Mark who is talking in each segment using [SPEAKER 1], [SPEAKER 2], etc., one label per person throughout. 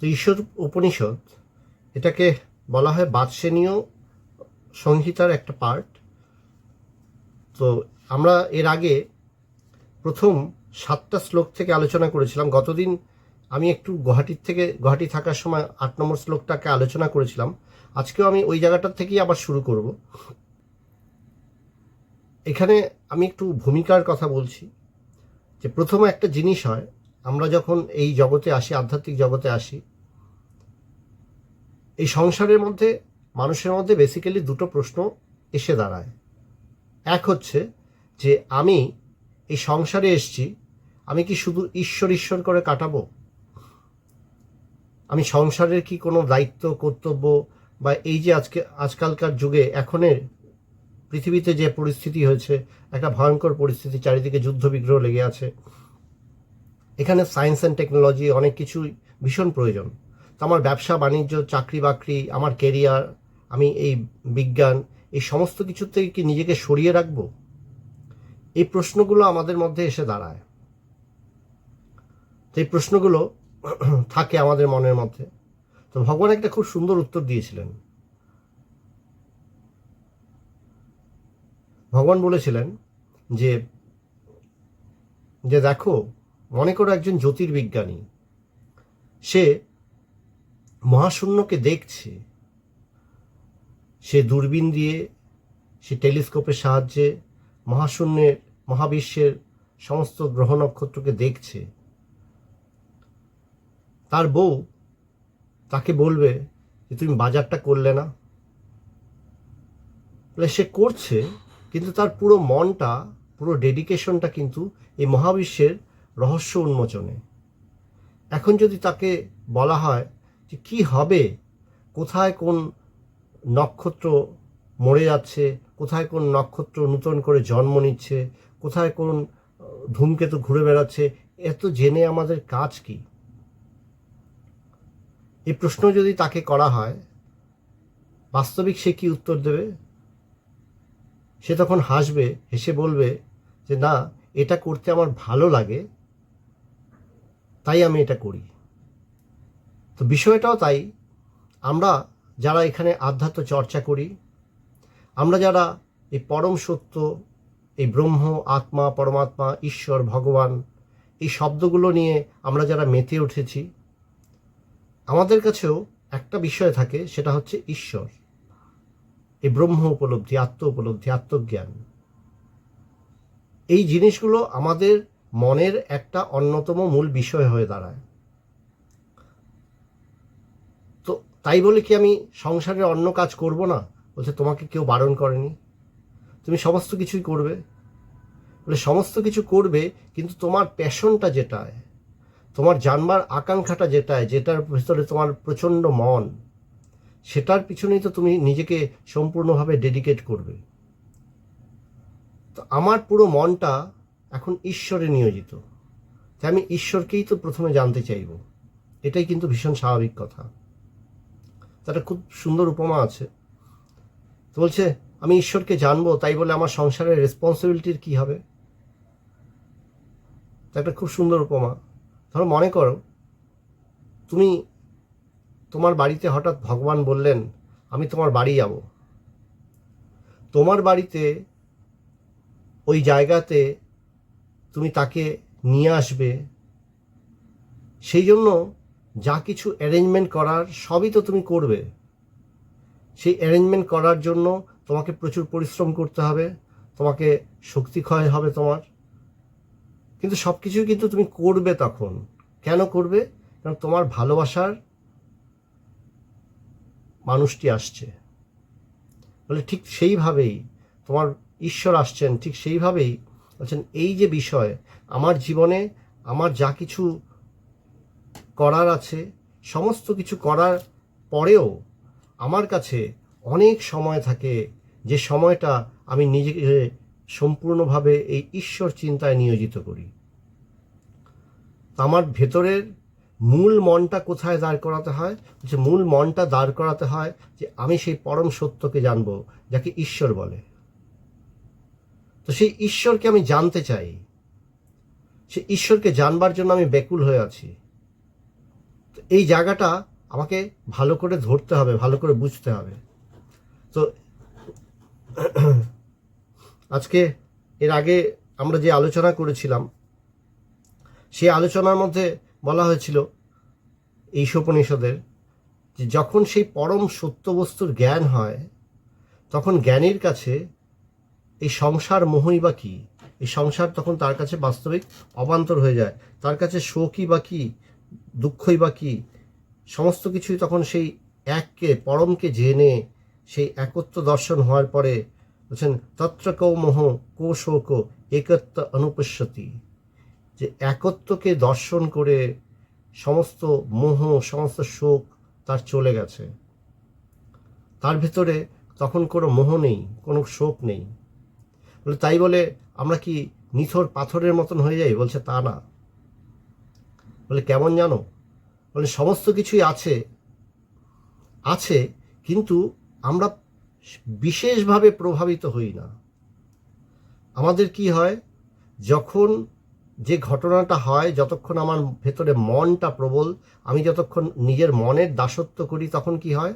[SPEAKER 1] তো ঈশ্বর উপনিষদ, এটাকে বলা হয় বাদসেনীয় সংহিতার একটা পার্ট। তো আমরা এর আগে প্রথম সাতটা শ্লোক থেকে আলোচনা করেছিলাম। গতদিন আমি একটু গুয়াহাটির থেকে, গুয়াহাটি থাকার সময় আট নম্বর শ্লোকটাকে আলোচনা করেছিলাম। আজকেও আমি ওই জায়গাটার থেকেই আবার শুরু করব। এখানে আমি একটু ভূমিকার কথা বলছি। যে প্রথমে একটা জিনিস হয়, আমরা যখন এই জগতে আসি, আধ্যাত্মিক জগতে আসি এই সংসারের মধ্যে, মানুষের মধ্যে বেসিক্যালি দুটো প্রশ্ন এসে দাঁড়ায়। এক হচ্ছে যে, আমি এই সংসারে এসছি, আমি কি শুধু ঈশ্বর ঈশ্বর করে কাটাবো? আমি সংসারের কি কোনো দায়িত্ব, কর্তব্য, বা এই যে আজকে, আজকালকার যুগে, এখনের পৃথিবীতে যে পরিস্থিতি হয়েছে, একটা ভয়ঙ্কর পরিস্থিতি, চারিদিকে যুদ্ধ বিগ্রহ লেগে আছে। এখানে সায়েন্স অ্যান্ড টেকনোলজি অনেক কিছুই ভীষণ প্রয়োজন। তো আমার ব্যবসা, বাণিজ্য, চাকরি বাকরি, আমার কেরিয়ার আমি এই বিজ্ঞান, এই সমস্ত কিছু থেকে কি নিজেকে সরিয়ে রাখব? এই প্রশ্নগুলো আমাদের মধ্যে এসে দাঁড়ায়। তো এই প্রশ্নগুলো থাকে আমাদের মনের মধ্যে। তো ভগবান একটা খুব সুন্দর উত্তর দিয়েছিলেন। ভগবান বলেছিলেন যে যে দেখো, মনে করো একজন জ্যোতির্বিজ্ঞানী। সে মহাশূন্যকে দেখছে, সে দূরবীন দিয়ে, সে টেলিস্কোপের সাহায্যে মহাশূন্যের, মহাবিশ্বের সমস্ত গ্রহ নক্ষত্রকে দেখছে। তার বউ তাকে বলবে যে, তুমি বাজারটা করলে না? তাহলে সে করছে, কিন্তু তার পুরো মনটা, পুরো ডেডিকেশনটা কিন্তু এই মহাবিশ্বের রহস্য উন্মোচনে। এখন যদি তাকে বলা হয় যে কি হবে? কোথায় কোন নক্ষত্র মরে যাচ্ছে? কোথায় কোন নক্ষত্র নূতন করে জন্ম নিচ্ছে? কোথায় কোন ধূমকেতু ঘুরে বেড়াচ্ছে? এত জেনে আমাদের কাজ কি? এই প্রশ্ন যদি তাকে করা হয়, বাস্তবিক সে কি উত্তর দেবে? সে তখন হাসবে, হেসে বলবে যে, না, এটা করতে আমার ভালো লাগে, তাই আমি এটা করি। তো বিষয়টাও তাই। আমরা যারা এখানে আধ্যাত্ম চর্চা করি, আমরা যারা এই পরম সত্য, এই ব্রহ্ম, আত্মা, পরমাত্মা, ঈশ্বর, ভগবান, এই শব্দগুলো নিয়ে আমরা যারা মেতে উঠেছি, আমাদের কাছেও একটা বিষয় থাকে, সেটা হচ্ছে ঈশ্বর। এই ব্রহ্ম উপলব্ধি, আত্ম উপলব্ধি, আত্মজ্ঞান। এই জিনিসগুলো আমাদের মনের একটা অন্যতম মূল বিষয় হয়ে দাঁড়ায় তো তাই বলে কি আমি সংসারের অন্য কাজ করব না? বলছে, তোমাকে কেউ বারণ করেনি। তুমি সমস্ত কিছুই করবে। বলে, সমস্ত কিছু করবে, কিন্তু তোমার প্যাশনটা যেটায়, তোমার জানবার আকাঙ্ক্ষাটা যেটায়, যেটার ভিতরে তোমার প্রচণ্ড মন, সেটার পিছনেই তো তুমি নিজেকে সম্পূর্ণভাবে ডেডিকেট করবে। তো আমার পুরো মনটা এখন ঈশ্বরে নিয়োজিত। তাই আমি ঈশ্বরকেই তো প্রথমে জানতে চাইব। এটাই কিন্তু ভীষণ স্বাভাবিক কথা। তার খুব সুন্দর উপমা আছে। বলছে, আমি ঈশ্বরকে জানব, তাই বলে আমার সংসারের রেসপন্সিবিলিটির কি হবে? একটা খুব সুন্দর উপমা। ধরো, মনে করো, তুমি তোমার বাড়িতে হঠাৎ ভগবান বললেন, আমি তোমার বাড়ি যাব। তোমার বাড়িতে ওই জায়গাতে তুমি তাকে নিয়ে আসবে। সেই জন্য যা কিছু অ্যারেঞ্জমেন্ট করার সবই তো তুমি করবে। সেই অ্যারেঞ্জমেন্ট করার জন্য তোমাকে প্রচুর পরিশ্রম করতে হবে, তোমাকে শক্তি ক্ষয় হবে তোমার। কিন্তু সব কিছুই কিন্তু তুমি করবে তখন। কেন করবে? কারণ তোমার ভালোবাসার মানুষটি আসছে। বলে ঠিক সেইভাবেই তোমার ঈশ্বর আসছেন, ঠিক সেইভাবেই বলছেন, এই যে বিষয়, আমার জীবনে আমার যা কিছু করার আছে, সমস্ত কিছু করার পরেও আমার কাছে অনেক সময় থাকে যে সময়টা আমি নিজেকে সম্পূর্ণভাবে এই ঈশ্বর চিন্তায় নিয়োজিত করি। আমার ভেতরের মূল মনটা কোথায় দাঁড় করাতে হয়? যে মূল মনটা দাঁড় করাতে হয় যে আমি সেই পরম সত্যকে জানব, যাকে ঈশ্বর বলে। তো সেই ঈশ্বরকে আমি জানতে চাই। সেই ঈশ্বরকে জানবার জন্য আমি ব্যাকুল হয়ে আছি। এই জায়গাটা আমাকে ভালো করে ধরতে হবে, ভালো করে বুঝতে হবে। তো, আজকে এর আগে আমরা যে আলোচনা করেছিলাম সেই আলোচনার মধ্যে বলা হয়েছিল এই উপনিষদের যে যখন সেই পরম সত্য বস্তুর জ্ঞান হয়, তখন জ্ঞানীর কাছে এই সংসার মোহই বা কী? এই সংসার তখন তার কাছে বাস্তবিক অবান্তর হয়ে যায়। তার কাছে শোকই বা কী? দুঃখই বা কী, সমস্ত কিছুই তখন সেই এককে, পরমকে জেনে সেই একত্ব দর্শন হওয়ার পরে বলছেন, তত্র কৌ মোহ কো শোক একত্ব অনুপশ্যতি। যে একত্বকে দর্শন করে সমস্ত মোহ, সমস্ত শোক তার চলে গেছে। তার ভিতরে তখন কোনো মোহ নেই, কোনো শোক নেই। বলে তাই বলে আমরা কি নিথর পাথরের মতন হয়ে যাই? বলছে, তা না। বলে, কেমন জানো? বলে, সমস্ত কিছুই আছে আছে, কিন্তু আমরা বিশেষভাবে প্রভাবিত হই না। আমাদের কি হয়? যখন যে ঘটনাটা হয়, যতক্ষণ আমার ভেতরে মনটা প্রবল, আমি যতক্ষণ নিজের মনের দাসত্ব করি, তখন কি হয়?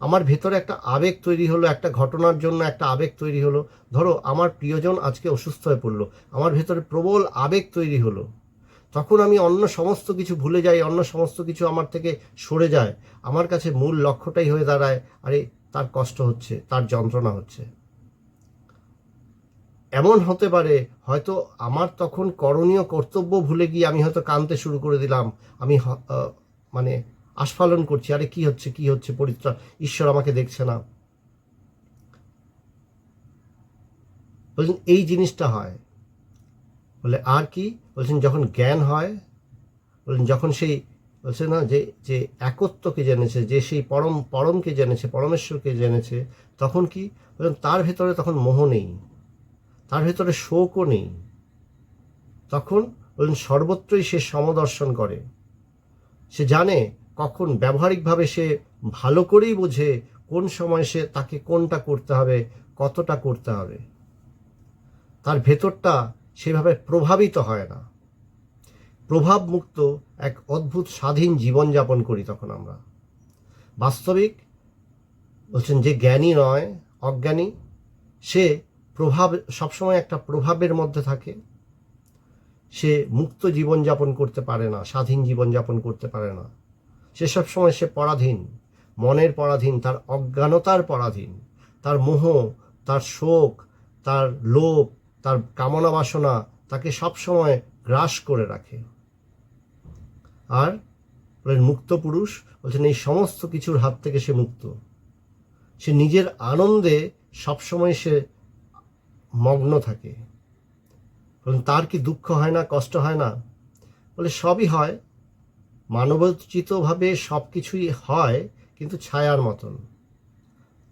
[SPEAKER 1] আমার ভেতরে একটা আবেগ তৈরি হলো, একটা ঘটনার জন্য একটা আবেগ তৈরি হলো। ধরো, আমার প্রিয়জন আজকে অসুস্থ হয়ে পড়ল, আমার ভেতরে প্রবল আবেগ তৈরি হলো। তখন আমি অন্য সমস্ত কিছু ভুলে যাই, অন্য সমস্ত কিছু আমার থেকে সরে যায়। আমার কাছে মূল লক্ষ্যটাই হয়ে দাঁড়ায়, আরে তার কষ্ট হচ্ছে, তার যন্ত্রণা হচ্ছে। এমন হতে পারে, হয়তো আমার তখন করণীয় কর্তব্য ভুলে গিয়ে আমি হয়তো কাঁদতে শুরু করে দিলাম। আমি মানে আস্ফালন করছি, আরে কি হচ্ছে কি হচ্ছে পরিত্রা ঈশ্বর আমাকে দেখছে না। এই জিনিসটা হয়। বলে, আর কি? বলছেন, যখন জ্ঞান হয়, বলছেন, যখন সেই বলছে না, যে যে একত্বকে জেনেছে, যে সেই পরম, পরমকে জেনেছে, পরমেশ্বরকে জেনেছে, তখন কি? বলছেন, তার ভেতরে তখন মোহ নেই, তার ভেতরে শোকও নেই, তখন, বলছেন, সর্বত্রই সে সমদর্শন করে, সে জানে কখন ব্যবহারিকভাবে সে ভালো করেই বোঝে, কোন সময় সে তাকে কোনটা করতে হবে, কতটা করতে হবে, তার ভেতরটা সেভাবে প্রভাবিত হয় না। প্রভাব মুক্ত এক অদ্ভুত স্বাধীন জীবনযাপন করি তখন আমরা। বাস্তবিক বলছেন যে জ্ঞানী নয়, অজ্ঞানী, সে প্রভাব, সবসময় একটা প্রভাবের মধ্যে থাকে। সে মুক্ত জীবনযাপন করতে পারে না, স্বাধীন জীবনযাপন করতে পারে না। সে সবসময় সে পরাধীন, মনের পরাধীন, তার অজ্ঞানতার পরাধীন। তার মোহ, তার শোক, তার লোভ তার কামনা বাসনা তাকে সবসময় গ্রাস করে রাখে। আর বলেন, মুক্ত পুরুষ বলছেন, এই সমস্ত কিছুর হাত থেকে সে মুক্ত। সে নিজের আনন্দে সবসময় সে মগ্ন থাকে। বলেন, তার কি দুঃখ হয় না, কষ্ট হয় না? বলে, সবই হয়। মানবোচিতভাবে সব কিছুই হয়, কিন্তু ছায়ার মতন।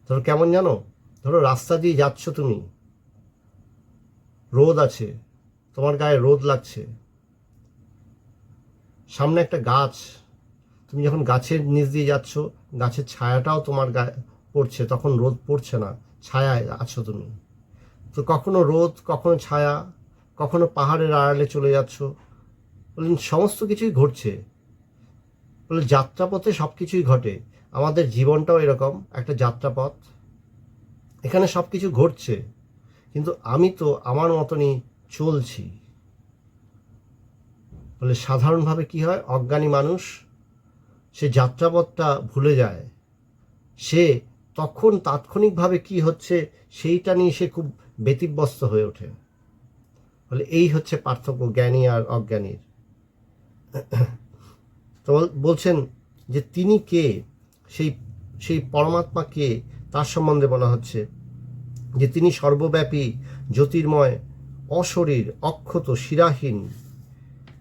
[SPEAKER 1] ধরো, কেমন জানো? ধরো, রাস্তা দিয়ে যাচ্ছ তুমি। রোদ আছে, তোমার গায়ে রোদ লাগছে। সামনে একটা গাছ, তুমি যখন গাছের নিচ দিয়ে যাচ্ছ, গাছের ছায়াটাও তোমার গায়ে পড়ছে, তখন রোদ পড়ছে না, ছায়ায় আছো তুমি। তো কখনো রোদ, কখনো ছায়া, কখনো পাহাড়ের আড়ালে চলে যাচ্ছ বললেন সমস্ত কিছুই ঘটছে। বলে যাত্রাপথে সব কিছুই ঘটে। আমাদের জীবনটাও এরকম, একটা যাত্রাপথ। এখানে সব কিছু ঘটছে। কিন্তু আমি তো আমার মতনই চলছি। বলে সাধারণভাবে কি হয়? অজ্ঞানী মানুষ, সে যাত্রাপথটা ভুলে যায়। সে তখন তাৎক্ষণিকভাবে কি হচ্ছে সেইটা নিয়ে সে খুব ব্যতিব্যস্ত হয়ে ওঠে। বলে এই হচ্ছে পার্থক্য জ্ঞানী আর অজ্ঞানীর। তো বলছেন যে তিনি কে? সেই সেই পরমাত্মা কে? তার সম্বন্ধে বলা হচ্ছে। যে তিনি সর্বব্যাপী, জ্যোতির্ময়, অশরীর, অক্ষত, শিরাহীন।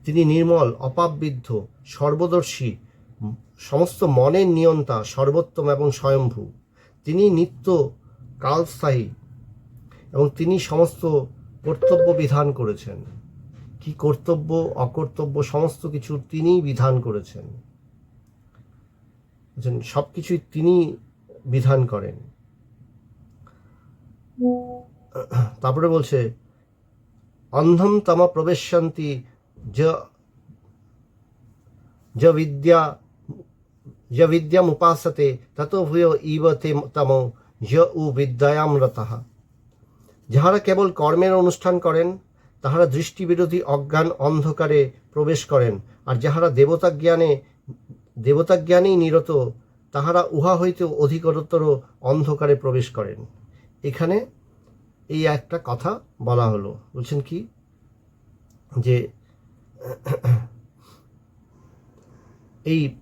[SPEAKER 1] তিনি নির্মল অপাববিদ্ধ সর্বদর্শী, সমস্ত মনের নিয়ন্তা, সর্বোত্তম এবং স্বয়ম্ভু। তিনি নিত্য কালস্থায়ী এবং তিনি সমস্ত কর্তব্য বিধান করেছেন। কি কর্তব্য, অকর্তব্য, সমস্ত কিছু তিনিই বিধান করেছেন। সব কিছুই তিনি বিধান করেন। তারপরে বলছে, অন্ধম তম প্রবেশান্তি য বিদ্যা, য বিদ্যাম উপাসতে, তত ভূয় ইব তে তম য উ বিদ্যায়াম রতঃ। যাহারা কেবল কর্মের অনুষ্ঠান করেন, তাহারা দৃষ্টিবিরোধী অজ্ঞান অন্ধকারে প্রবেশ করেন, আর যাহারা দেবতা জ্ঞানে দেবতা জ্ঞানেই নিরত, তাহারা উহা হইতে অধিকতর অন্ধকারে প্রবেশ করেন। এখানে এই একটা কথা বলা হলো। বলছেন কি? যে এই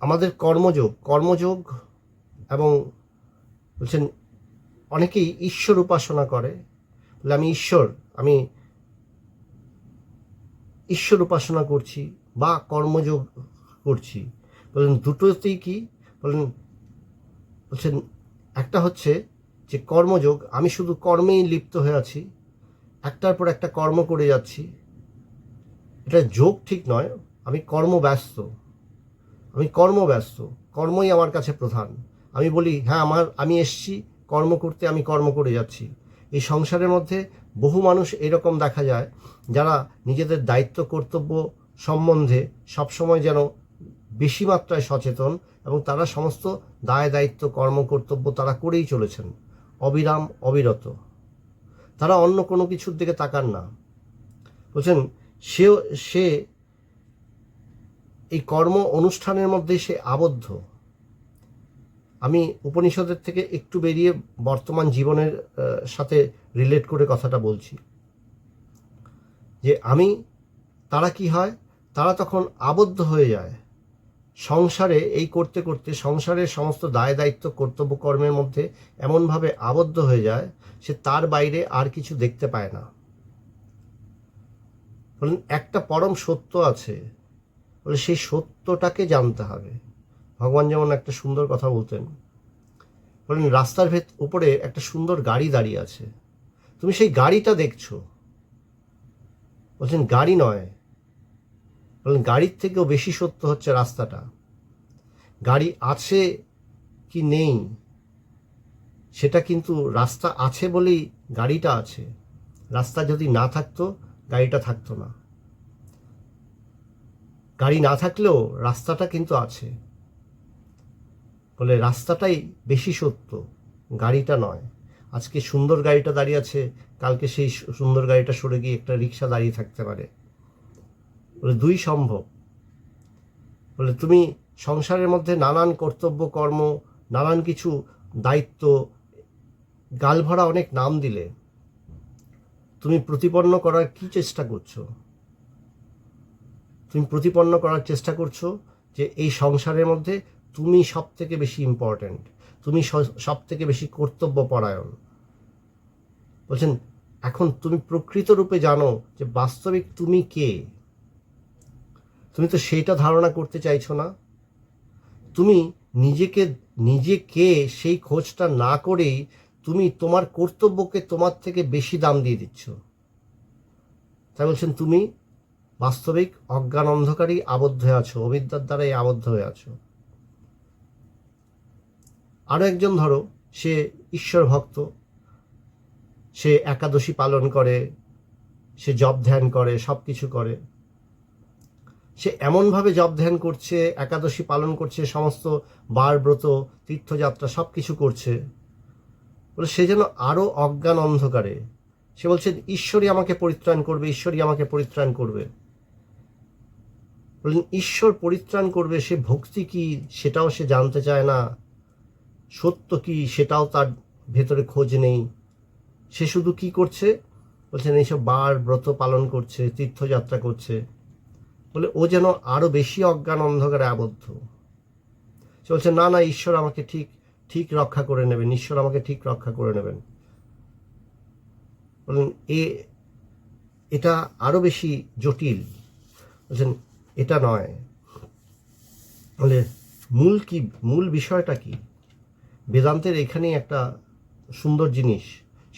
[SPEAKER 1] আমাদের কর্মযোগ কর্মযোগ এবং বলছেন অনেকেই ঈশ্বর উপাসনা করে। বলে আমি ঈশ্বর আমি ঈশ্বর উপাসনা করছি বা কর্মযোগ করছি। বলেন দুটোতেই কি? বলেন, বলছেন একটা হচ্ছে যে কর্মযোগ, আমি শুধু কর্মেই লিপ্ত হয়ে আছি, একটার পর একটা কর্ম করে যাচ্ছি। এটা যোগ ঠিক নয়, আমি কর্মব্যস্ত আমি কর্মব্যস্ত, কর্মই আমার কাছে প্রধান। আমি বলি হ্যাঁ আমার, আমি এসছি, কর্ম করতে আমি কর্ম করে যাচ্ছি। এই সংসারের মধ্যে বহু মানুষ এরকম দেখা যায়, যারা নিজেদের দায়িত্ব, কর্তব্য সম্বন্ধে সবসময় যেন বেশি মাত্রায় সচেতন এবং তারা সমস্ত দায়, দায়িত্ব, কর্ম, কর্তব্য তারা করেই চলেছেন। অবিরাম, অবিরত। তারা অন্য কোনো কিছুর দিকে তাকান না। বলছেন সে সে এই কর্ম অনুষ্ঠানের মধ্যে সে আবদ্ধ। আমি উপনিষদের থেকে একটু বেরিয়ে বর্তমান জীবনের সাথে রিলেট করে কথাটা বলছি। যে আমি, তারা কি হয়? তারা তখন আবদ্ধ হয়ে যায়। সংসারে এই করতে করতে সংসারের সমস্ত দায় দায়িত্ব কর্তব্য কর্মের মধ্যে এমনভাবে আবদ্ধ হয়ে যায়, সে তার বাইরে আর কিছু দেখতে পায় না। বলেন, একটা পরম সত্য আছে। বলে সেই সত্যটাকে জানতে হবে। ভগবান যেমন একটা সুন্দর কথা বলতেন। বলেন, রাস্তার ভেত উপরে একটা সুন্দর গাড়ি দাঁড়িয়ে আছে। তুমি সেই গাড়িটা দেখছ। বলছেন, গাড়ি নয় বলেন, গাড়ির থেকেও বেশি সত্য হচ্ছে রাস্তাটা। গাড়ি আছে কি নেই, সেটা কিন্তু রাস্তা আছে বলেই গাড়িটা আছে। রাস্তা যদি না থাকতো, গাড়িটা থাকতো না। গাড়ি না থাকলেও রাস্তাটা কিন্তু আছে। বলে, রাস্তাটাই বেশি সত্য, গাড়িটা নয়। আজকে সুন্দর গাড়িটা দাঁড়িয়ে আছে, কালকে সেই সুন্দর গাড়িটা সরে গিয়ে একটা রিক্সা দাঁড়িয়ে থাকতে পারে। বলে, দুই সম্ভব। বলে, তুমি সংসারের মধ্যে নানান কর্তব্য, কর্ম, নানান কিছু দায়িত্ব, গালভরা অনেক নাম দিলে। তুমি প্রতিপন্ন করার কি চেষ্টা করছ? তুমি প্রতিপন্ন করার চেষ্টা করছ যে এই সংসারের মধ্যে তুমি সব থেকে বেশি ইম্পর্ট্যান্ট তুমি সব থেকে বেশি কর্তব্য পরায়ণ বলছেন, এখন তুমি প্রকৃত রূপে জানো যে বাস্তবিক তুমি কে? তুমি তো সেইটা ধারণা করতে চাইছো না? তুমি নিজেকে নিজে কে সেই খোঁজটা না করেই তুমি তোমার কর্তব্যকে তোমার থেকে বেশি দাম দিয়ে দিচ্ছ। তাই বলছেন, তুমি বাস্তবিক, অজ্ঞান, অন্ধকারই আবদ্ধ হয়ে আছো, অবিদ্যার দ্বারাই আবদ্ধ হয়ে আছো। আরও একজন ধরো, সে ঈশ্বর ভক্ত, সে একাদশী পালন করে, সে জপ ধ্যান করে সব কিছু করে। সে এমনভাবে জপ ধ্যান করছে, একাদশী পালন করছে, সমস্ত বার ব্রত, তীর্থযাত্রা সব কিছু করছে। বলে সে যেন আরও অজ্ঞান অন্ধকারে। সে বলছে, ঈশ্বরই আমাকে পরিত্রাণ করবে, ঈশ্বরই আমাকে পরিত্রাণ করবে। বললেন ঈশ্বর পরিত্রাণ করবে, সে ভক্তি কি সেটাও সে জানতে চায় না। সত্য কি সেটাও তার ভেতরে খোঁজ নেই। সে শুধু কি করছে? বলছেন, এইসব বার ব্রত পালন করছে, তীর্থযাত্রা করছে। বলে, ও যেন আরও বেশি অজ্ঞান অন্ধকারে আবদ্ধ। সে বলছে, না না, ঈশ্বর আমাকে ঠিক ঠিক রক্ষা করে নেবেন, ঈশ্বর আমাকে ঠিক রক্ষা করে নেবেন। বলেন, এ, এটা আরও বেশি জটিল। বলছেন, এটা নয়। বলে, মূল কি, মূল বিষয়টা কি? বেদান্তের এখানেই একটা সুন্দর জিনিস,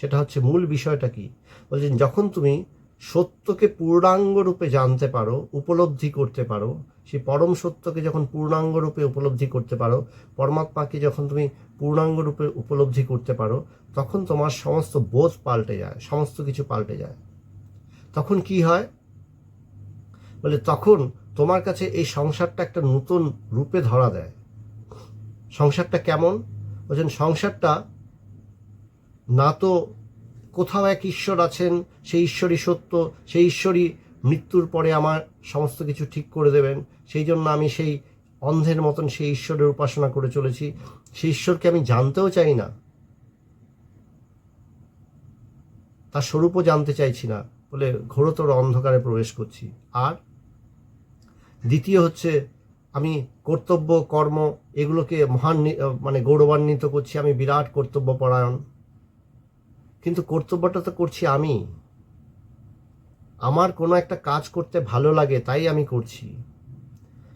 [SPEAKER 1] সেটা হচ্ছে মূল বিষয়টা কি? বলছেন, যখন তুমি সত্যকে পূর্ণাঙ্গ রূপে জানতে পারো, উপলব্ধি করতে পারো, সেই পরম সত্যকে যখন পূর্ণাঙ্গ রূপে উপলব্ধি করতে পারো, পরমাত্মাকে যখন তুমি পূর্ণাঙ্গ রূপে উপলব্ধি করতে পারো, তখন তোমার সমস্ত বোধ পাল্টে যায়, সমস্ত কিছু পাল্টে যায়। তখন কি হয়? বলে তখন তোমার কাছে এই সংসারটা একটা নতুন রূপে ধরা দেয়। সংসারটা কেমন? বলছেন, সংসারটা না তো কোথাও এক ঈশ্বর আছেন, সেই ঈশ্বরই সত্য, সেই ঈশ্বরই মৃত্যুর পরে আমার সমস্ত কিছু ঠিক করে দেবেন। সেই জন্য আমি সেই অন্ধের মতন সেই ঈশ্বরের উপাসনা করে চলেছি। সেই ঈশ্বরকে আমি জানতেও চাই না। তার স্বরূপও জানতে চাইছি না বলে ঘোরতর অন্ধকারে প্রবেশ করছি। আর দ্বিতীয় হচ্ছে আমি কর্তব্য, কর্ম, এগুলোকে মহান মানে গৌরবান্বিত করছি। আমি বিরাট কর্তব্য পরায়ণ কিন্তু কর্তব্যটা তো করছি আমি। আমার কোনো একটা কাজ করতে ভালো লাগে, তাই আমি করছি।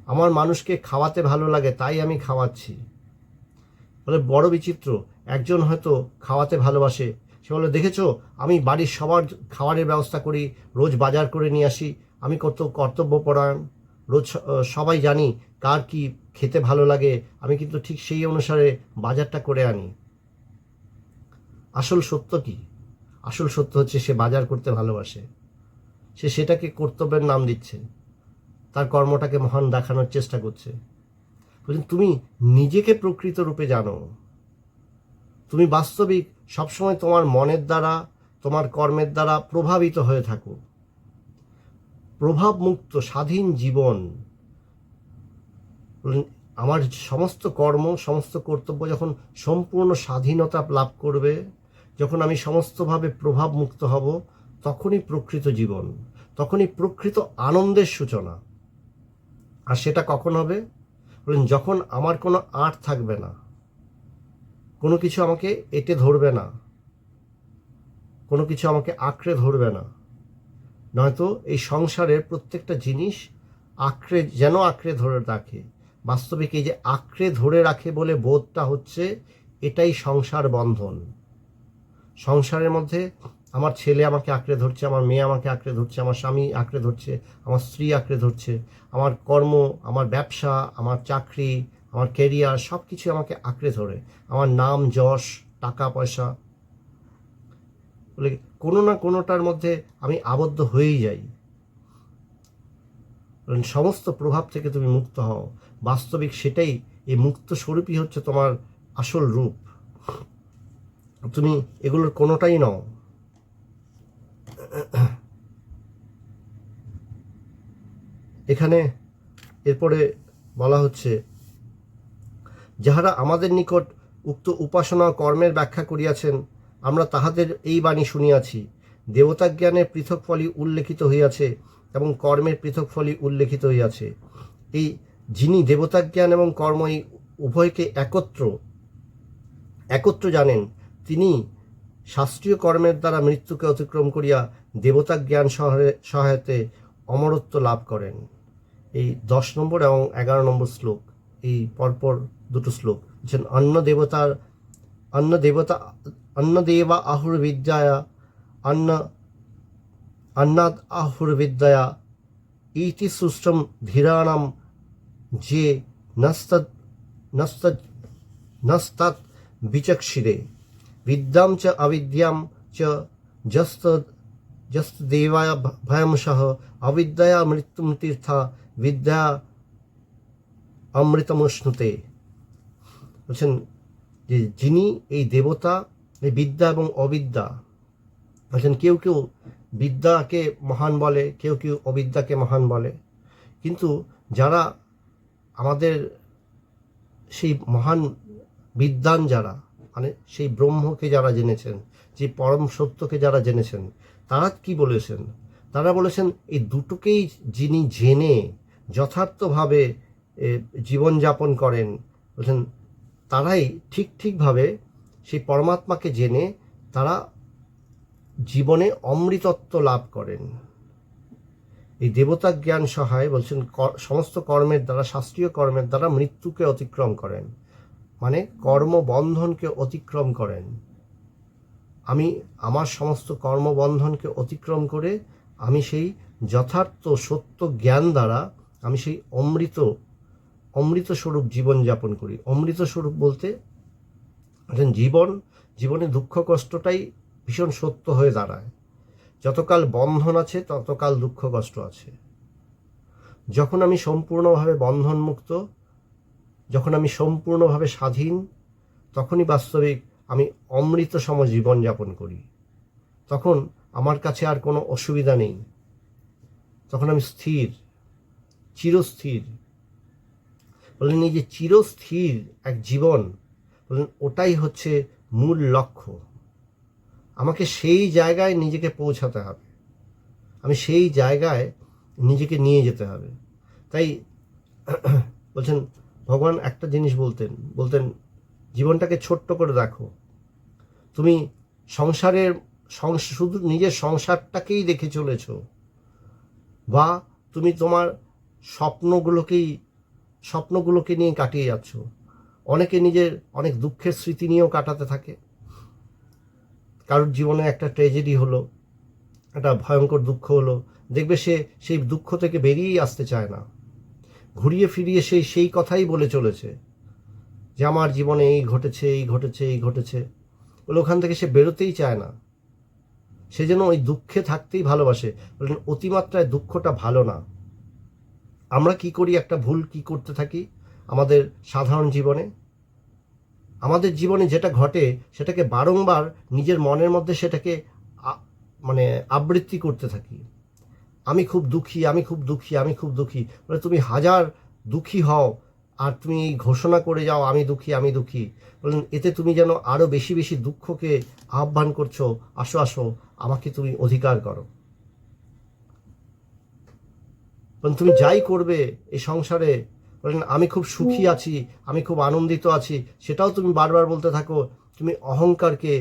[SPEAKER 1] আমার মানুষকে খাওয়াতে ভালো লাগে, তাই আমি খাওয়াচ্ছি। বলে বড় বিচিত্র, একজন হয়তো খাওয়াতে ভালোবাসে। সে বলে, দেখেছ, আমি বাড়ির সবার খাবারের ব্যবস্থা করি, রোজ বাজার করে নিয়ে আসি। আমি কত কর্তব্যপরায়ণ। রোজ সবাই জানি কার কি খেতে ভালো লাগে। আমি কিন্তু ঠিক সেই অনুসারে বাজারটা করে আনি। আসল সত্য কি? আসল সত্য হচ্ছে সে বাজার করতে ভালোবাসে। সে সেটাকে কর্তব্যের নাম দিচ্ছে। তার কর্মটাকে মহান দেখানোর চেষ্টা করছে। বলছেন, তুমি নিজেকে প্রকৃত রূপে জানো। তুমি বাস্তবিক, সবসময় তোমার মনের দ্বারা, তোমার কর্মের দ্বারা প্রভাবিত হয়ে থাকো। প্রভাবমুক্ত, স্বাধীন জীবন। আমার সমস্ত কর্ম, সমস্ত কর্তব্য যখন সম্পূর্ণ স্বাধীনতা লাভ করবে যখন আমি সমস্তভাবে প্রভাবমুক্ত হব, তখনই প্রকৃত জীবন, তখনই প্রকৃত আনন্দের সূচনা। আর সেটা কখন হবে? বলেন, যখন আমার কোনো আর্ট থাকবে না, কোনো কিছু আমাকে এটে ধরবে না, কোনো কিছু আমাকে আঁকড়ে ধরবে না, নয়তো এই সংসারের প্রত্যেকটা জিনিস আঁকড়ে, যেন আঁকড়ে ধরে রাখে। বাস্তবিক এই যে আঁকড়ে ধরে রাখে বলে বোধটা হচ্ছে, এটাই সংসার বন্ধন। সংসারের মধ্যে আমার ছেলে আমাকে আঁকড়ে ধরছে, আমার মেয়ে আমাকে আঁকড়ে ধরছে, আমার স্বামী আঁকড়ে ধরছে, আমার স্ত্রী আঁকড়ে ধরছে, আমার কর্ম, আমার ব্যবসা, আমার চাকরি, আমার কেরিয়ার সব কিছু আমাকে আঁকড়ে ধরে। আমার নাম, যশ, টাকা, পয়সা। বলে কোনো না কোনোটার মধ্যে আমি আবদ্ধ হয়েই যাই। সমস্ত প্রভাব থেকে তুমি মুক্ত হও। বাস্তবিক সেটাই এই মুক্ত স্বরূপই হচ্ছে তোমার আসল রূপ। তুমি এগুলোর কোনোটাই নও। এখানে এরপরে বলা হচ্ছে, যাহারা আমাদের নিকট উক্ত উপাসনা কর্মের ব্যাখ্যা করিয়াছেন, আমরা তাহাদের এই বাণী শুনিয়াছি। দেবতা জ্ঞানের পৃথক ফলই উল্লেখিত হইয়াছে এবং কর্মের পৃথক ফলই উল্লেখিত হইয়াছে। এই যিনি দেবতা জ্ঞান এবং কর্ম এই উভয়কে একত্র একত্র জানেন তিনি শাস্ত্রীয় কর্মের দ্বারা মৃত্যুকে অতিক্রম করিয়া দেবতা জ্ঞান সহায়ে- সহায়তে অমরত্ব লাভ করেন। এই দশ নম্বর এবং এগারো নম্বর শ্লোক, এই পরপর দুটো শ্লোক বলছেন অন্য দেবতার অন্য দেবতা অন্য দেবা আহুর বিদ্যায়া অন্ন, অন্নাদ আহুর বিদ্যায়া ইতি সুষ্টম ধীরাণাম, যে নস্তদ নস্তদ, নস্তাৎ বিচক্ষিরে। বিদ্যাম চ অবিদ্যাম চ যস্ত যস্ত দেবায় ভয়মশः অবিদ্যয়া মৃত্যুম তীর্থা বিদ্যা অমৃতমশ্নুতে বলছেন যে যিনি এই দেবতা, এই বিদ্যা এবং অবিদ্যা, বলছেন কেউ কেউ বিদ্যাকে মহান বলে, কেউ কেউ অবিদ্যাকে মহান বলে। কিন্তু যারা আমাদের সেই মহান বিদ্বান যারা মানে সেই ব্রহ্মকে যারা জেনেছেন, যে পরম সত্যকে যারা জেনেছেন, তারা কি বলেছেন? তারা বলেছেন, এই দুটোকেই যিনি জেনে যথার্থভাবে জীবনযাপন করেন, বলছেন, তারাই ঠিক ঠিকভাবে সেই পরমাত্মাকে জেনে তারা জীবনে অমৃতত্ব লাভ করেন। এই দেবতা জ্ঞান সহায় বলছেন সমস্ত কর্মের দ্বারা, শাস্ত্রীয় কর্মের দ্বারা মৃত্যুকে অতিক্রম করেন। মানে কর্মবন্ধনকে অতিক্রম করেন। আমি আমার সমস্ত কর্মবন্ধনকে অতিক্রম করে আমি সেই যথার্থ সত্য জ্ঞান দ্বারা আমি সেই অমৃত অমৃত স্বরূপ জীবনযাপন করি। অমৃত স্বরূপ বলতে জীবন, জীবনে দুঃখ কষ্টটাই ভীষণ সত্য হয়ে দাঁড়ায়। যতকাল বন্ধন আছে, ততকাল দুঃখ কষ্ট আছে। যখন আমি সম্পূর্ণভাবে বন্ধনমুক্ত যখন আমি সম্পূর্ণভাবে স্বাধীন, তখনই বাস্তবিক আমি অমৃত সম জীবনযাপন করি। তখন আমার কাছে আর কোনো অসুবিধা নেই। তখন আমি স্থির, চিরস্থির। বললেন এই যে চিরস্থির এক জীবন বললেন ওটাই হচ্ছে মূল লক্ষ্য। আমাকে সেই জায়গায় নিজেকে পৌঁছাতে হবে। আমি সেই জায়গায় নিজেকে নিয়ে যেতে হবে। তাই বলছেন ভগবান একটা জিনিস বলতেন বলতেন, জীবনটাকে ছোট্ট করে দেখো তুমি সংসারের সংস- শুধু নিজের সংসারটাকেই দেখে চলেছ। বা তুমি তোমার স্বপ্নগুলোকেই, স্বপ্নগুলোকে নিয়ে কাটিয়ে যাচ্ছ। অনেকে নিজের অনেক দুঃখের স্মৃতি নিয়েও কাটাতে থাকে। কারোর জীবনে একটা ট্র্যাজেডি হলো, একটা ভয়ঙ্কর দুঃখ হলো। দেখবে সে সেই দুঃখ থেকে বেরিয়েই আসতে চায় না। ঘুরিয়ে ফিরিয়ে সেই সেই কথাই বলে চলেছে যে আমার জীবনে এই ঘটেছে এই ঘটেছে এই ঘটেছে। বলে ওখান থেকে সে বেরোতেই চায় না। সে যেন ওই দুঃখে থাকতেই ভালোবাসে। বললেন অতিমাত্রায় দুঃখটা ভালো না। আমরা কি করি? একটা ভুল কি করতে থাকি আমাদের সাধারণ জীবনে? আমাদের জীবনে যেটা ঘটে সেটাকে বারংবার নিজের মনের মধ্যে সেটাকে মানে আবৃত্তি করতে থাকি। আমি খুব দুঃখী আমি খুব দুঃখী আমি খুব দুঃখী। বলে তুমি হাজার দুঃখী হও আর তুমি ঘোষণা করে যাও আমি দুঃখী আমি দুঃখী। বললেন এতে তুমি যেন আরও বেশি বেশি দুঃখকে আহ্বান করছ আসো আসো আমাকে তুমি অধিকার করো। তুমি যাই করবে এই সংসারে বলেন আমি খুব সুখী আছি আমি খুব আনন্দিত আছি সেটাও তুমি বারবার বলতে থাকো তুমি অহংকারকে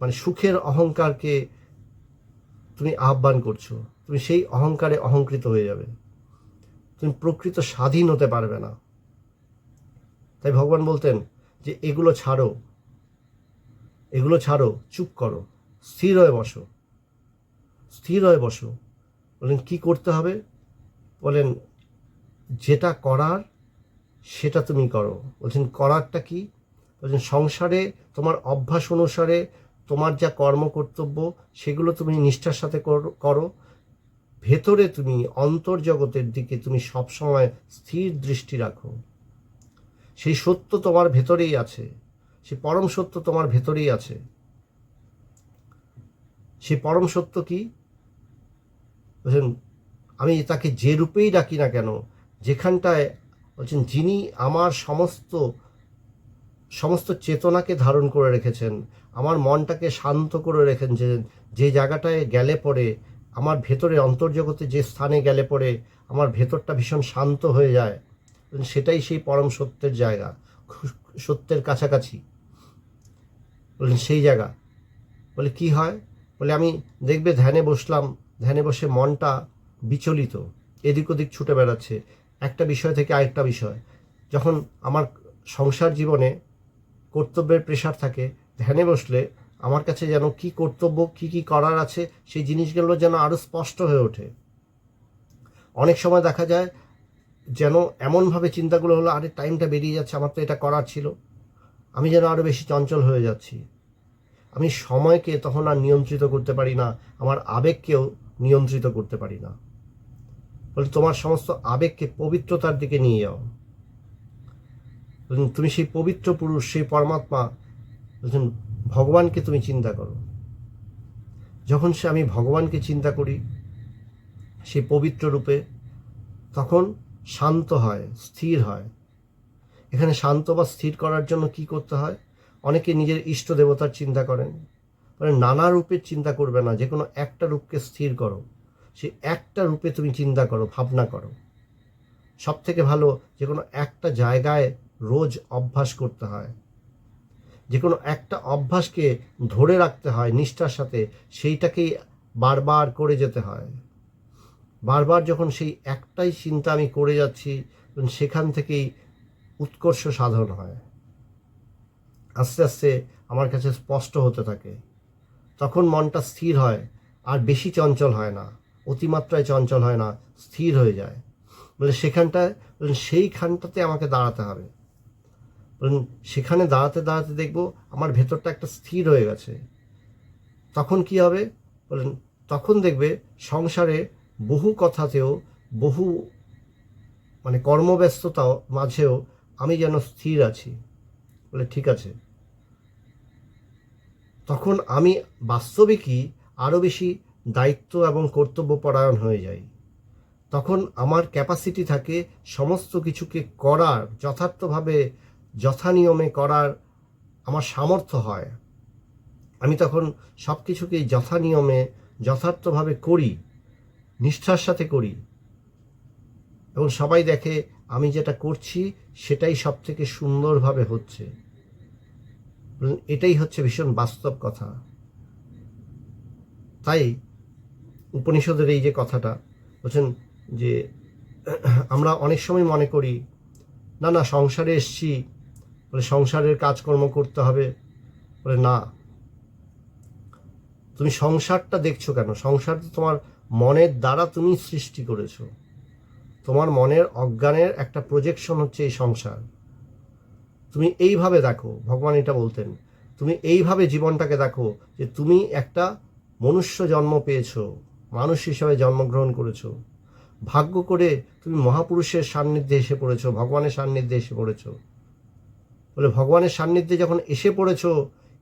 [SPEAKER 1] মানে সুখের অহংকারকে তুমি আহ্বান করছ। তুমি সেই অহংকারে অহংকৃত হয়ে যাবে। তুমি প্রকৃত স্বাধীন হতে পারবে না। তাই ভগবান বলতেন যে, এগুলো ছাড়ো। এগুলো ছাড়ো, চুপ করো। স্থির হয়ে বসো। স্থির হয়ে বসো। বলেন কি করতে হবে? বলেন যেটা করার, সেটা তুমি করো। বলছেন, করারটা কি? বলছেন, সংসারে তোমার অভ্যাস অনুসারে তোমার যা কর্ম কর্তব্য সেগুলো তুমি নিষ্ঠার সাথে করো- ভেতরে তুমি অন্তর্জগতের দিকে তুমি সবসময় স্থির দৃষ্টি রাখো। সেই সত্য তোমার ভেতরেই আছে। সেই পরম সত্য তোমার ভেতরেই আছে। সেই পরম সত্য কি? বলছেন, আমি তাকে যে রূপেই ডাকি না কেন, যেখানটায় বলছেন, যিনি আমার সমস্ত সমস্ত চেতনাকে ধারণ করে রেখেছেন, আমার মনটাকে শান্ত করে রেখেছেন, যে জায়গাটায় গেলে পরে আমার ভেতরে অন্তর্জগতে যে স্থানে গেলে পরে আমার ভেতরটা ভীষণ শান্ত হয়ে যায় সেটাই সেই পরম সত্যের জায়গা সত্যের কাছাকাছি। বললেন, সেই জায়গা। বলে, কি হয়? বলে, আমি দেখবে ধ্যানে বসলাম, ধ্যানে বসে মনটা বিচলিত, এদিক ওদিক ছুটে বেড়াচ্ছে। একটা বিষয় থেকে আরেকটা বিষয়, যখন আমার সংসার জীবনে কর্তব্যের প্রেশার থাকে, ধ্যানে বসলে আমার কাছে যেন কি কর্তব্য, কি কি করার আছে, সেই জিনিসগুলো যেন আরও স্পষ্ট হয়ে ওঠে। অনেক সময় দেখা যায় যেন এমনভাবে চিন্তাগুলো হলো, আরে, টাইমটা বেরিয়ে যাচ্ছে, আমার তো এটা করার ছিল। আমি যেন আরও বেশি চঞ্চল হয়ে যাচ্ছি। আমি সময়কে তখন আর নিয়ন্ত্রিত করতে পারি না, আমার আবেগকেও নিয়ন্ত্রিত করতে পারি না। বলে, তোমার সমস্ত আবেগকে পবিত্রতার দিকে নিয়ে যাও। তুমি সেই পবিত্র পুরুষ, সেই পরমাত্মা। ভগবানকে তুমি চিন্তা করো। যখন সে আমি ভগবানকে চিন্তা করি সেই পবিত্র রূপে, তখন শান্ত হয়, স্থির হয়। এখানে শান্ত বা স্থির করার জন্য কি করতে হয়? অনেকে নিজের ইষ্ট দেবতার চিন্তা করেন। মানে নানা রূপের চিন্তা করবে না যে কোনো একটা রূপকে স্থির করো। সেই একটা রূপে তুমি চিন্তা করো, ভাবনা করো। সব থেকে ভালো যে কোনো একটা জায়গায় রোজ অভ্যাস করতে হয়। যে কোনো একটা অভ্যাসকে ধরে রাখতে হয় নিষ্ঠার সাথে, সেইটাকেই বারবার করে যেতে হয়। বারবার যখন সেই একটাই চিন্তা আমি করে যাচ্ছি, তখন সেখান থেকেই উৎকর্ষ সাধন হয়। আস্তে আস্তে আমার কাছে স্পষ্ট হতে থাকে। তখন মনটা স্থির হয়, আর বেশি চঞ্চল হয় না। অতিমাত্রায় চঞ্চল হয় না, স্থির হয়ে যায়। বলে সেখানটায় সেইখানটাতে আমাকে দাঁড়াতে হবে। সেখানে দাঁড়াতে দাঁড়াতে দেখব আমার ভেতরটা একটা স্থির হয়ে গেছে। তখন কি হবে? বলেন তখন দেখবে সংসারে বহু কথাতেও বহু মানে কর্মব্যস্ততা মাঝেও আমি যেন স্থির আছি। বলে ঠিক আছে। তখন আমি বাস্তবিকই আরও বেশি দায়িত্ব এবং কর্তব্যপরায়ণ হয়ে যাই। তখন আমার ক্যাপাসিটি থাকে সমস্ত কিছুকে করার, যথার্থভাবে যথানিয়মে করার আমার সামর্থ্য হয়। আমি তখন সব কিছুকেই যথানিয়মে যথার্থভাবে করি, নিষ্ঠার সাথে করি। এবং সবাই দেখে আমি যেটা করছি, সেটাই সব থেকে সুন্দরভাবে হচ্ছে। এটাই হচ্ছে ভীষণ বাস্তব কথা। তাই উপনিষদের এই যে কথাটা, বলছেন যে আমরা অনেক সময় মনে করি, না না, সংসারে এসছি বলে সংসারের কাজকর্ম করতে হবে। বলে না। তুমি সংসারটা দেখছ কেন? সংসার তো তোমার মনের দ্বারা তুমি সৃষ্টি করেছ। তোমার মনের অজ্ঞানের একটা প্রজেকশন হচ্ছে এই সংসার। তুমি এইভাবে দেখো, ভগবান এটা বলতেন, তুমি এইভাবে জীবনটাকে দেখো যে তুমি একটা মনুষ্য জন্ম পেয়েছ, মানুষ হিসাবে জন্মগ্রহণ করেছ। ভাগ্য করে তুমি মহাপুরুষের সান্নিধ্যে এসে পড়েছো, ভগবানের সান্নিধ্যে এসে পড়েছো। বলে, ভগবানের সান্নিধ্যে যখন এসে পড়েছ,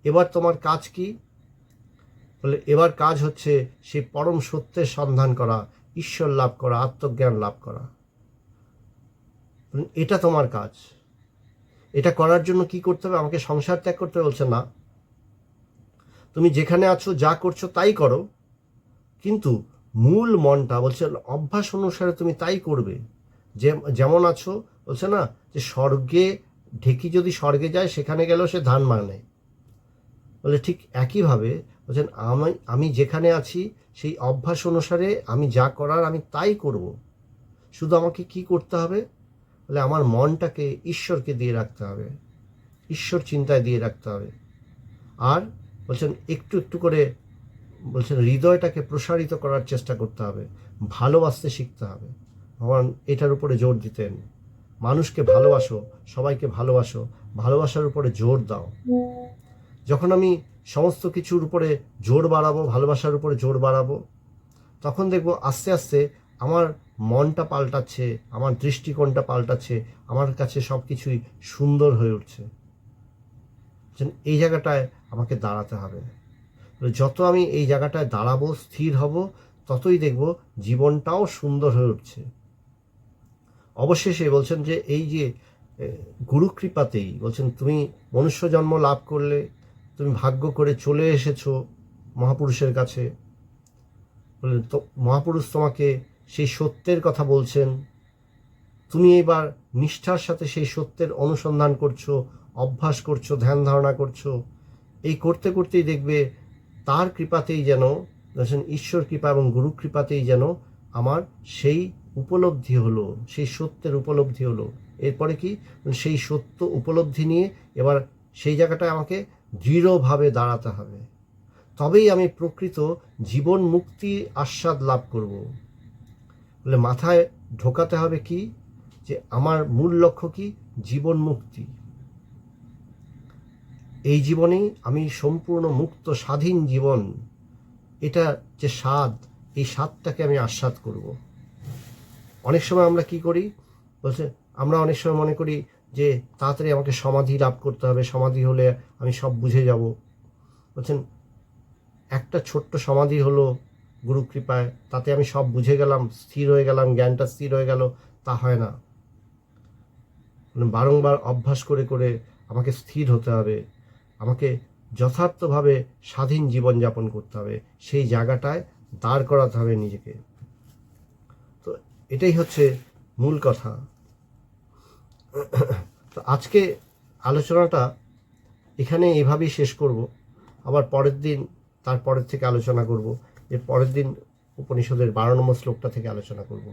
[SPEAKER 1] এবার তোমার কাজ কি? বলে, এবার কাজ হচ্ছে সেই পরম সত্যের সন্ধান করা, ঈশ্বর লাভ করা, আত্মজ্ঞান লাভ করা। এটা তোমার কাজ। এটা করার জন্য কি করতে হবে? আমাকে সংসার ত্যাগ করতে বলছে, না। তুমি যেখানে আছো, যা করছ, তাই করো। কিন্তু মূল মনটা বলছে, অভ্যাস অনুসারে তুমি তাই করবে। যে, যেমন আছো, বলছে না, যে স্বর্গে ঢেকি যদি স্বর্গে যায়, সেখানে গেলেও সে ধান মানে বলে ঠিক একইভাবে বলছেন, আমি আমি যেখানে আছি, সেই অভ্যাস অনুসারে আমি যা করার আমি তাই করব। শুধু আমাকে কি করতে হবে? বলে আমার মনটাকে ঈশ্বরকে দিয়ে রাখতে হবে। ঈশ্বর চিন্তায় দিয়ে রাখতে হবে। আর বলছেন, একটু একটু করে বলছেন, হৃদয়টাকে প্রসারিত করার চেষ্টা করতে হবে। ভালোবাসতে শিখতে হবে। ভগবান এটার উপরে জোর দিতেন। মানুষকে ভালোবাসো, সবাইকে ভালোবাসো, ভালোবাসার উপরে জোর দাও। যখন আমি সমস্ত কিছুর উপরে জোর বাড়াবো, ভালোবাসার উপরে জোর বাড়াবো, তখন দেখব আস্তে আস্তে আমার মনটা পাল্টাচ্ছে, আমার দৃষ্টিকোণটা পাল্টাচ্ছে, আমার কাছে সব কিছুই সুন্দর হয়ে উঠছে। এই জায়গাটায় আমাকে দাঁড়াতে হবে। যত আমি এই জায়গাটায় দাঁড়াবো, স্থির হব, ততই দেখব জীবনটাও সুন্দর হয়ে উঠছে। অবশেষে বলছেন যে এই যে এ, গুরুকৃপাতেই বলছেন তুমি মনুষ্য জন্ম লাভ করলে তুমি ভাগ্য করে চলে এসেছ মহাপুরুষের কাছে। বললেন তো মহাপুরুষ তোমাকে সেই সত্যের কথা বলছেন। তুমি এবার নিষ্ঠার সাথে সেই সত্যের অনুসন্ধান করছ অভ্যাস করছ ধ্যান ধারণা করছ। এই করতে করতেই দেখবে তার কৃপাতেই যেন ঈশ্বর কৃপা এবং গুরু কৃপাতেই যেন আমার সেই উপলব্ধি হলো, সেই সত্যের উপলব্ধি হলো। এরপরে কি? সেই সত্য উপলব্ধি নিয়ে এবার সেই জায়গাটায় আমাকে দৃঢ়ভাবে দাঁড়াতে হবে। তবেই আমি প্রকৃত জীবন মুক্তি আস্বাদ লাভ করব। বলে মাথায় ঢোকাতে হবে কি? যে আমার মূল লক্ষ্য কি? জীবন মুক্তি। এই জীবনেই আমি সম্পূর্ণ মুক্ত, স্বাধীন জীবন, এটা যে স্বাদ, এই স্বাদটাকে আমি আস্বাদ করব। অনেক সময় আমরা কি করি? বলছে, আমরা অনেক সময় মনে করি যে, তাড়াতাড়ি আমাকে সমাধি লাভ করতে হবে, সমাধি হলে আমি সব বুঝে যাব। বলছেন, একটা ছোট্ট সমাধি হলো গুরু কৃপায় তাতে আমি সব বুঝে গেলাম, স্থির হয়ে গেলাম, জ্ঞানটা স্থির হয়ে গেল, তা হয় না। বারংবার অভ্যাস করে করে আমাকে স্থির হতে হবে, আমাকে যথার্থভাবে স্বাধীন জীবনযাপন করতে হবে, সেই জায়গাটায় দাঁড় করাতে হবে নিজেকে। এটাই হচ্ছে মূল কথা। তো আজকে আলোচনাটা এখানে এভাবেই শেষ করব। আবার পরের দিন তার পরের থেকে আলোচনা করব। এর পরের দিন উপনিষদের বারো নম্বর শ্লোকটা থেকে আলোচনা করব।